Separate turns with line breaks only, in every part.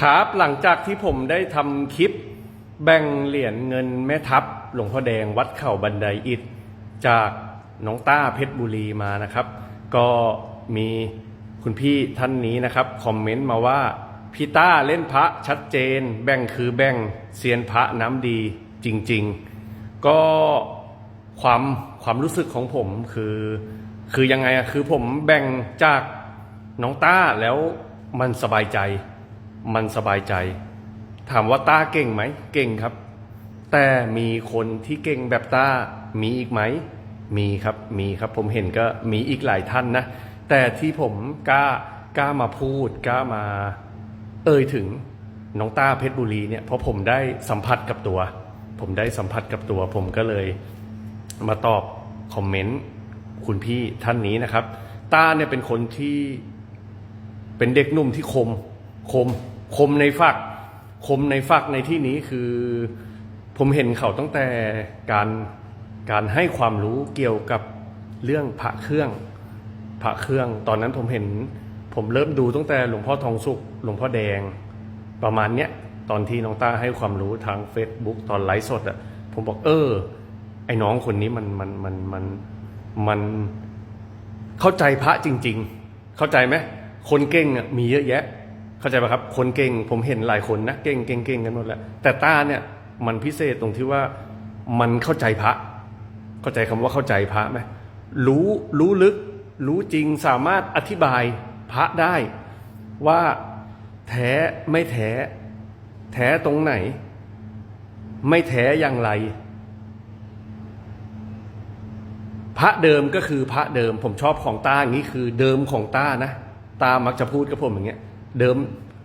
ครับหลังจากที่ผมได้ทำคลิป แบ่งเหรียญเงินแม่ทัพ หลวงพ่อแดงวัดเข่าบันไดอิฐจากน้องต้าเพชรบุรีมานะครับ ก็มีคุณพี่ท่านนี้นะครับ คอมเมนต์มาว่าพี่ต้าเล่นพระชัดเจน แบ่งคือแบ่งเซียนพระน้ำดีจริง ๆ ก็ความความรู้สึกของผมคือ คือยังไงอะคือผมแบ่งจากน้องต้าแล้วมันสบายใจ มันสบายใจ ถามว่าต้าเก่งไหม เก่งครับ แต่มีคนที่เก่งแบบต้ามีอีกไหม มีครับ มีครับ ผมเห็นก็มีอีกหลายท่านนะ แต่ที่ผมกล้ากล้ามาพูดกล้ามา เอ่ยถึงน้องต้าเพชรบุรีเนี่ย เพราะผมได้สัมผัสกับตัว ผมได้สัมผัสกับตัว ผมก็เลยมาตอบคอมเมนต์คุณพี่ท่านนี้นะครับ ต้าเนี่ยเป็นคนที่เป็นเด็กหนุ่มที่คมคม คมในฝัก คมในฝักในที่นี้คือ ผมเห็นเขาตั้งแต่การการให้ความรู้เกี่ยวกับเรื่องพระเครื่องพระเครื่อง ตอนนั้นผมเห็น ผมเริ่มดูตั้งแต่หลวงพ่อทองสุข หลวงพ่อแดง ประมาณเนี้ยตอนที่น้องต้าให้ความรู้ทาง Facebook ตอนไลฟ์สดอะผมบอกเออ ไอ้น้องคนนี้มันมันมันมันมันเข้าใจพระจริง ๆ เข้าใจไหมคนเก่งอะมีเยอะแยะ เข้าใจป่ะครับ คนเก่งผมเห็นหลายคนนะเก่งเก่งเก่งกันหมดแหล้วแต่ต้าเนี่ยมันพิเศษตรงที่ว่ามันเข้าใจพระ เข้าใจคำว่าเข้าใจพระไหมรู้รู้ลึก รู้จริงสามารถอธิบายพระได้ ว่าแท้ไม่แท้ แท้ตรงไหน ไม่แท้อย่างไร พระเดิมก็คือพระเดิม ผมชอบของต้าอย่างนี้คือเดิมของต้านะ ตามักจะพูดกับผมอย่างเงี้ย เดิม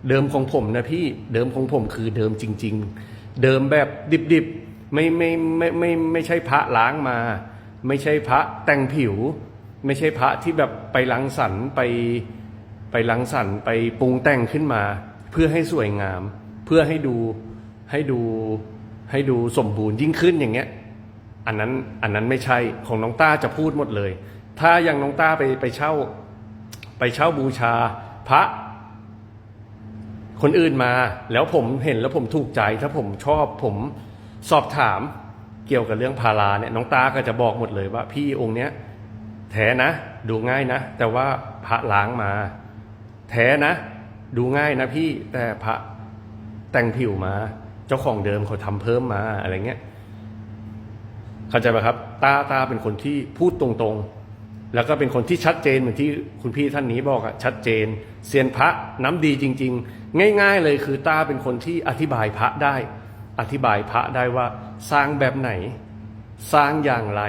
เดิมของผมนะพี่เดิมของผมคือเดิมจริง ๆ เดิมแบบดิบๆไม่ไม่ไม่ไม่ไม่ใช่พระล้างมา ไม่ใช่พระแต่งผิว ไม่ใช่พระที่แบบไปลังสรรไปไปลังสรรไปปรุงแต่งขึ้นมา เพื่อให้สวยงาม เพื่อให้ดูให้ดูให้ดูสมบูรณ์ยิ่งขึ้นอย่างเงี้ย อันนั้นอันนั้นไม่ใช่ของน้องต้าจะพูดหมดเลย ถ้าอย่างน้องต้าไปไปเช่า ไปเช่าบูชาพระ คนอื่นมา แล้วผมเห็นแล้วผมถูกใจ ถ้าผมชอบผมสอบถามเกี่ยวกับเรื่องพาราเนี่ยน้องตาก็จะบอกหมดเลยว่า พี่องค์เนี้ยแท้นะ ดูง่ายนะ แต่ว่าพระล้างมา แท้นะ ดูง่ายนะพี่แต่พระแต่งผิวมา เจ้าของเดิมเขาทำเพิ่มมาอะไรเงี้ยเข้าใจป่ะครับ ตาตาเป็นคนที่พูดตรงๆ แล้วก็เป็นคนที่ชัดเจนเหมือนที่คุณพี่ท่านนี้บอกอะชัดเจนเซียนพระน้ำดีจริง ๆ ง่าย ๆ เลยคือตาเป็นคนที่อธิบายพระได้ อธิบายพระได้ว่าสร้างแบบไหน สร้างอย่างไร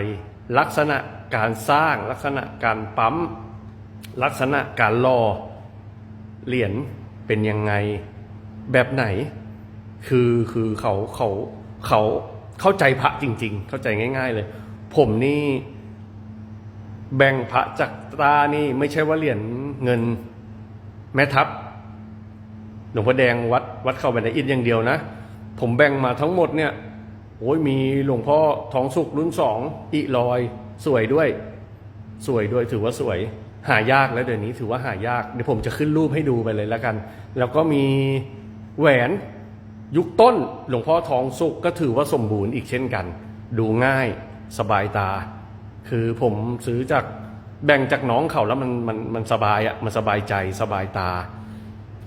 ลักษณะการสร้างลักษณะการปั๊ม ลักษณะการล่อเหรียญเป็นยังไงแบบไหน คือคือเขาเขาเขาเข้าใจพระจริง ๆ เข้าใจง่าย ๆ เลย ผมนี่ แบ่งพระจากตานี่ไม่ใช่ว่าเหรียญเงินแม่ทัพหลวงพ่อแดงวัดวัดเข้าไปในอินอย่างเดียวนะ ผมแบ่งมาทั้งหมดเนี่ยโอ้ยมีหลวงพ่อทองสุกรุ่นสองอีลอย สวยด้วย สวยด้วยถือว่าสวย หายากแล้วเดี๋ยวนี้ถือว่าหายากเดี๋ยวผมจะขึ้นรูปให้ดูไปเลยแล้วกัน แล้วก็มีแหวนยุคต้นหลวงพ่อทองสุกก็ถือว่าสมบูรณ์อีกเช่นกัน ดูง่ายสบายตา คือผมซื้อจากแบ่งจากน้องเขาแล้วมันมันมันสบายอะ่ะมันสบายใจสบายตา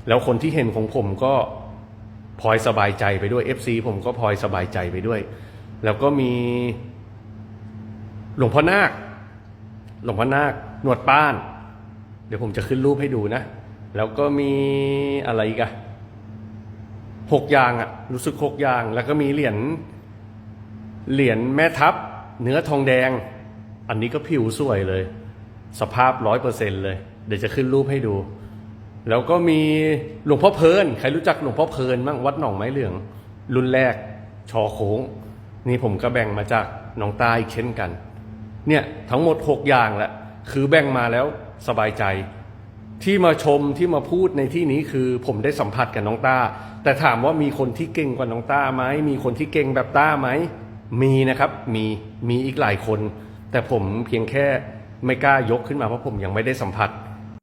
แล้วคนที่เห็นของผมก็พลอยสบายใจไปด้วย FC ผมก็พลอยสบายใจไปด้วย แล้วก็มี หลวงพ่อนาค หลวงพ่อนาคหนวดป้าน เดี๋ยวผมจะขึ้นรูปให้ดูนะ แล้วก็มีอะไรอีกอะหกอย่างอะรู้สึกหกอย่าง แล้วก็มีเหรียญเหรียญแม่ทัพเนื้อทองแดง อันนี้ก็ผิวสวยเลย สภาพร้อยเปอร์เซ็นเลย เดี๋ยวจะขึ้นรูปให้ดู แล้วก็มีหลวงพ่อเพลิน ใครรู้จักหลวงพ่อเพลินบ้างวัดหนองไม้เหลือง รุ่นแรก ชอโค้ง นี่ผมก็แบ่งมาจากหนองตาอีกเช่นกัน เนี่ยทั้งหมด 6 อย่างแหละ คือแบ่งมาแล้วสบายใจ ที่มาชมที่มาพูดในที่นี้คือผมได้สัมผัสกับน้องต้าแต่ถามว่ามีคนที่เก่งกว่าน้องต้าไหมมีคนที่เก่งแบบต้าไหมมีนะครับ มีมีอีกหลายคน แต่ผมเพียงแค่ไม่กล้ายกขึ้นมาเพราะผมยังไม่ได้สัมผัส